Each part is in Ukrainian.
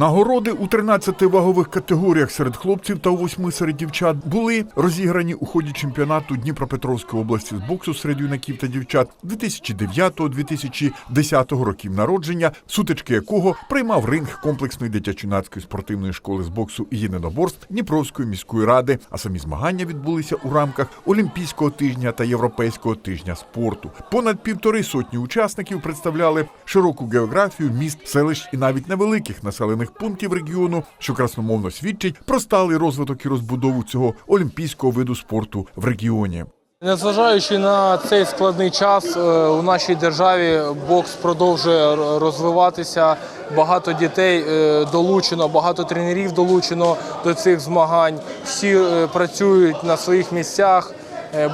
Нагороди у 13 вагових категоріях серед хлопців та у 8 серед дівчат були розіграні у ході чемпіонату Дніпропетровської області з боксу серед юнаків та дівчат 2009-2010 років народження, сутички якого приймав ринг комплексної дитячо-юнацької спортивної школи з боксу і єдиноборств Дніпровської міської ради. А самі змагання відбулися у рамках Олімпійського тижня та Європейського тижня спорту. Понад півтори сотні учасників представляли широку географію міст, селищ і навіть невеликих населених пунктів регіону, що красномовно свідчить про сталий розвиток і розбудову цього олімпійського виду спорту в регіоні. Незважаючи на цей складний час, е, у нашій державі бокс продовжує розвиватися. Багато дітей е, долучено, багато тренерів долучено до цих змагань. Всі е, працюють на своїх місцях.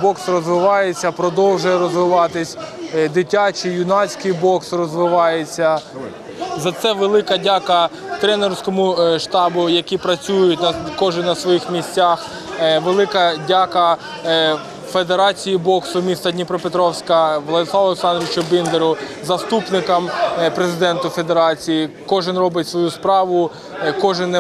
Бокс розвивається, продовжує розвиватись. Дитячий, юнацький бокс розвивається. За це велика дяка тренерському е, штабу, які працюють на кожен на своїх місцях. Е, Велика дяка е, Федерації боксу міста Дніпропетровська Владиславу Олександровичу Біндеру, заступникам президенту Федерації. Кожен робить свою справу, кожен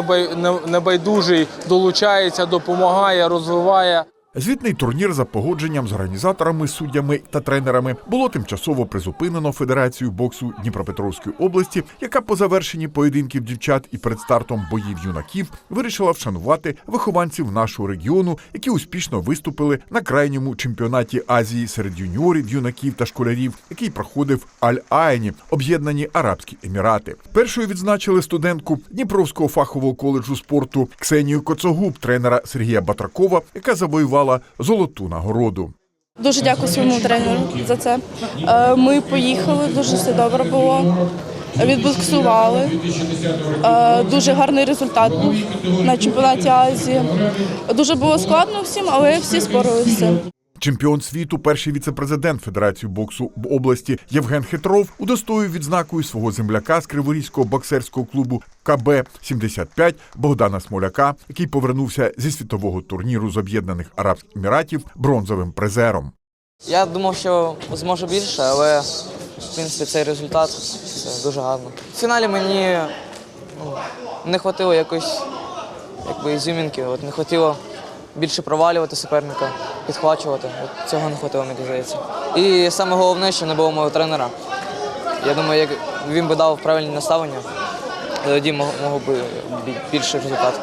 небайдужий долучається, допомагає, розвиває. Звітний турнір за погодженням з організаторами, суддями та тренерами було тимчасово призупинено Федерацією боксу Дніпропетровської області, яка по завершенні поєдинків дівчат і перед стартом боїв юнаків вирішила вшанувати вихованців нашого регіону, які успішно виступили на крайньому чемпіонаті Азії серед юніорів, юнаків та школярів, який проходив Аль-Аїні, об'єднані Арабські Емірати. Першою відзначили студентку Дніпровського фахового коледжу спорту Ксенію Коцогуб, тренера Сергія Батракова, яка завоювала золоту нагороду. Дуже дякую своєму тренеру за це. Е, Ми поїхали, дуже все добре було. Відбуксували. Е, Дуже гарний результат був на чемпіонаті Азії. Дуже було складно всім, але всі спорилися. Чемпіон світу, перший віцепрезидент Федерації боксу в області Євген Хитров удостоїв відзнакою свого земляка з Криворізького боксерського клубу КБ 75 Богдана Смоляка, який повернувся зі світового турніру з Об'єднаних Арабських Еміратів бронзовим призером. Я думав, що зможу більше, але в принципі цей результат це дуже гарно. В фіналі мені ну, не хватило якось якби ізюмінки, от не хватило більше провалювати суперника, підхвачувати. От цього не хватило, мені здається. І саме головне, що не було мого тренера. Я думаю, як він би дав правильні наставлення, тоді мог, би більше більший результат.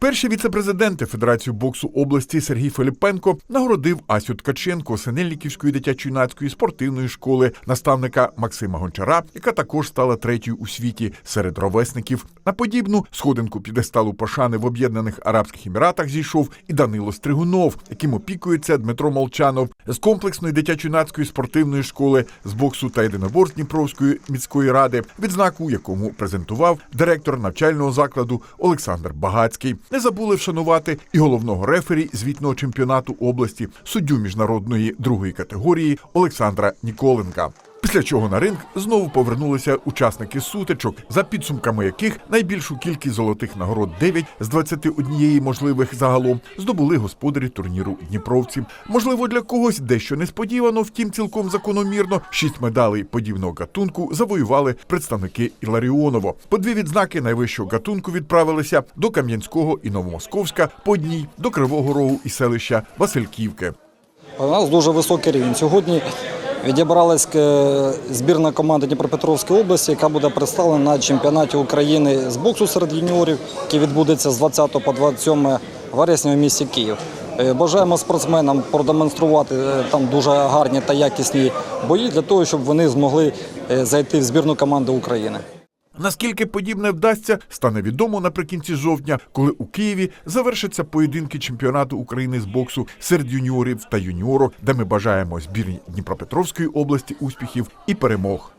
Перші віцепрезиденти Федерації боксу області Сергій Филипенко нагородив Асю Ткаченко Синельниківської дитячо-юнацької спортивної школи, наставника Максима Гончара, яка також стала третьою у світі серед ровесників. На подібну сходинку підесталу пошани в Об'єднаних Арабських Еміратах зійшов і Данило Стригунов, яким опікується Дмитро Молчанов з комплексної дитячо-юнацької спортивної школи з боксу та єдиноборств Дніпровської міської ради, відзнаку якому презентував директор навчального закладу Олександр Багацький. Не забули вшанувати і головного рефері звітного чемпіонату області, суддю міжнародної другої категорії Олександра Ніколенка. Після чого на ринг знову повернулися учасники сутичок, за підсумками яких найбільшу кількість золотих нагород 9 з 21 можливих загалом здобули господарі турніру Дніпровці. Можливо, для когось дещо несподівано, втім цілком закономірно. Шість медалей подібного гатунку завоювали представники Іларіоново. По дві відзнаки найвищого гатунку відправилися до Кам'янського і Новомосковська, по одній до Кривого Рогу і селища Васильківки. У нас дуже високий рівень. Сьогодні відібралась е, збірна команда Дніпропетровської області, яка буде представлена на чемпіонаті України з боксу серед юніорів, який відбудеться з 20 по 27 вересня в місті Київ. Е, Бажаємо спортсменам продемонструвати е, там дуже гарні та якісні бої для того, щоб вони змогли зайти в збірну команду України. Наскільки подібне вдасться, стане відомо наприкінці жовтня, коли у Києві завершаться поєдинки чемпіонату України з боксу серед юніорів та юніорок, де ми бажаємо збірні Дніпропетровської області успіхів і перемог.